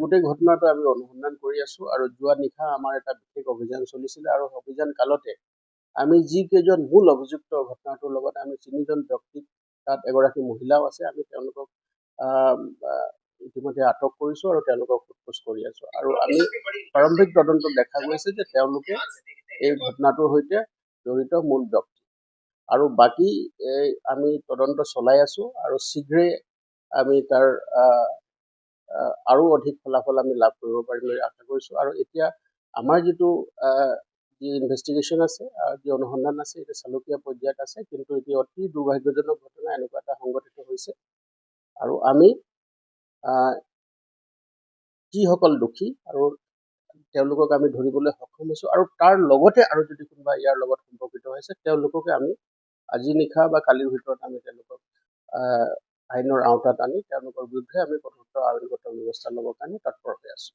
গোটেই ঘটনাটো আমি অনুসন্ধান কৰি আছো আৰু যোৱা নিশা আমাৰ এটা বিশেষ অভিযান চলিছিলে আৰু অভিযান কালতে আমি যিকেইজন মূল অভিযুক্ত ঘটনাটোৰ লগত আমি তিনিজন ব্যক্তিক তাত এগৰাকী মহিলাও আছে আমি তেওঁলোকক ইতিমধ্যে আটক কৰিছো আৰু তেওঁলোকক সোধপোছ কৰি আছো। আৰু আমি প্ৰাৰম্ভিক তদন্তত দেখা গৈছে যে তেওঁলোকে এই ঘটনাটোৰ সৈতে জড়িত মূল ব্যক্তি। আৰু বাকী এই আমি তদন্ত চলাই আছো আৰু শীঘ্ৰেই আমি তাৰ আৰু অধিক ফলাফল আমি লাভ কৰিব পাৰিম বুলি আশা কৰিছো। আৰু এতিয়া আমাৰ যিটো যি ইনভেষ্টিগেশ্যন আছে যি অনুসন্ধান আছে এইটো চালুকীয়া পৰ্যায়ত আছে কিন্তু এতিয়া অতি দুৰ্ভাগ্যজনক ঘটনা এনেকুৱা এটা সংঘটিত হৈছে। আৰু আমি যিসকল দোষী আৰু তেওঁলোকক আমি ধৰিবলৈ সক্ষম হৈছো আৰু তাৰ লগতে আৰু যদি কোনোবা ইয়াৰ লগত সম্পৰ্কিত হৈছে তেওঁলোককে আমি আজি নিশা বা কালিৰ ভিতৰত আমি তেওঁলোকক আইনৰ আওতাত আনি তেওঁলোকৰ বিৰুদ্ধে আমি কঠোৰ আইনগত ব্যৱস্থা ল'বৰ কাৰণে তৎপৰ হৈ আছো।